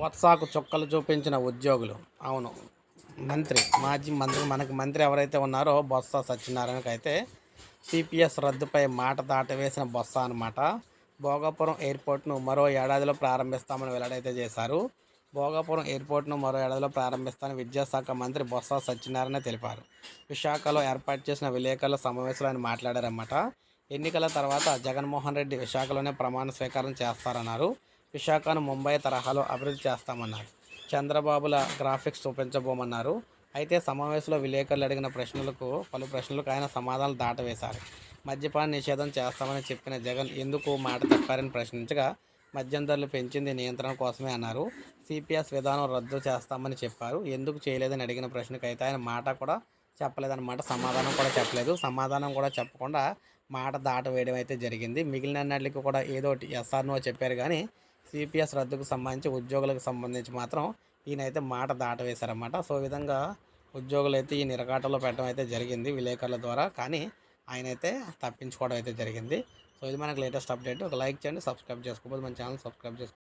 బొత్సాకు చుక్కలు చూపించిన ఉద్యోగులు. అవును. మంత్రి మాజీ మంత్రి మనకు మంత్రి ఎవరైతే ఉన్నారో బొత్స సత్యనారాయణకి అయితే సిపిఎస్ రద్దుపై మాట దాటవేసిన బొత్స అనమాట భోగాపురం ఎయిర్పోర్ట్ను మరో ఏడాదిలో ప్రారంభిస్తామని వెల్లడైతే చేశారు. భోగాపురం ఎయిర్పోర్ట్ను మరో ఏడాదిలో ప్రారంభిస్తామని విద్యాశాఖ మంత్రి బొత్స సత్యనారాయణ తెలిపారు. విశాఖలో ఏర్పాటు చేసిన విలేకరుల సమావేశంలో ఆయన మాట్లాడారన్నమాట. ఎన్నికల తర్వాత జగన్మోహన్ రెడ్డి విశాఖలోనే ప్రమాణ స్వీకారం చేస్తారన్నారు. విశాఖను ముంబై తరహాలో అభివృద్ధి చేస్తామన్నారు. చంద్రబాబుల గ్రాఫిక్స్ చూపించబోమన్నారు. అయితే సమావేశంలో విలేకరులు అడిగిన ప్రశ్నలకు పలు ప్రశ్నలకు ఆయన సమాధానాలు దాటవేశారు. మద్యపాన నిషేధం చేస్తామని చెప్పిన జగన్ ఎందుకు మాట తప్పారని ప్రశ్నించగా మద్యం ధరలు పెంచింది నియంత్రణ కోసమే అన్నారు. సిపిఎస్ విధానం రద్దు చేస్తామని చెప్పారు. ఎందుకు చేయలేదని అడిగిన ప్రశ్నకు అయితే ఆయన మాట కూడా చెప్పలేదన్నమాట. సమాధానం కూడా చెప్పలేదు. సమాధానం కూడా చెప్పకుండా మాట దాటవేయడం అయితే జరిగింది. మిగిలిన అన్నిటికి కూడా ఏదో ఒకటి ఎస్ఆర్నో చెప్పారు కానీ సిపిఎస్ రద్దుకు సంబంధించి ఉద్యోగులకు సంబంధించి మాత్రం ఈయనైతే మాట దాటవేశారన్నమాట. సో విధంగా ఉద్యోగులు అయితే ఈ నిరకాటలో పెట్టడం అయితే జరిగింది విలేకరుల ద్వారా. కానీ ఆయన అయితే తప్పించుకోవడం అయితే జరిగింది. సో ఇది మనకు లేటెస్ట్ అప్డేట్. ఒక లైక్ చేయండి సబ్స్క్రైబ్ చేసుకోబోదు మన ఛానల్ సబ్స్క్రైబ్ చేసుకో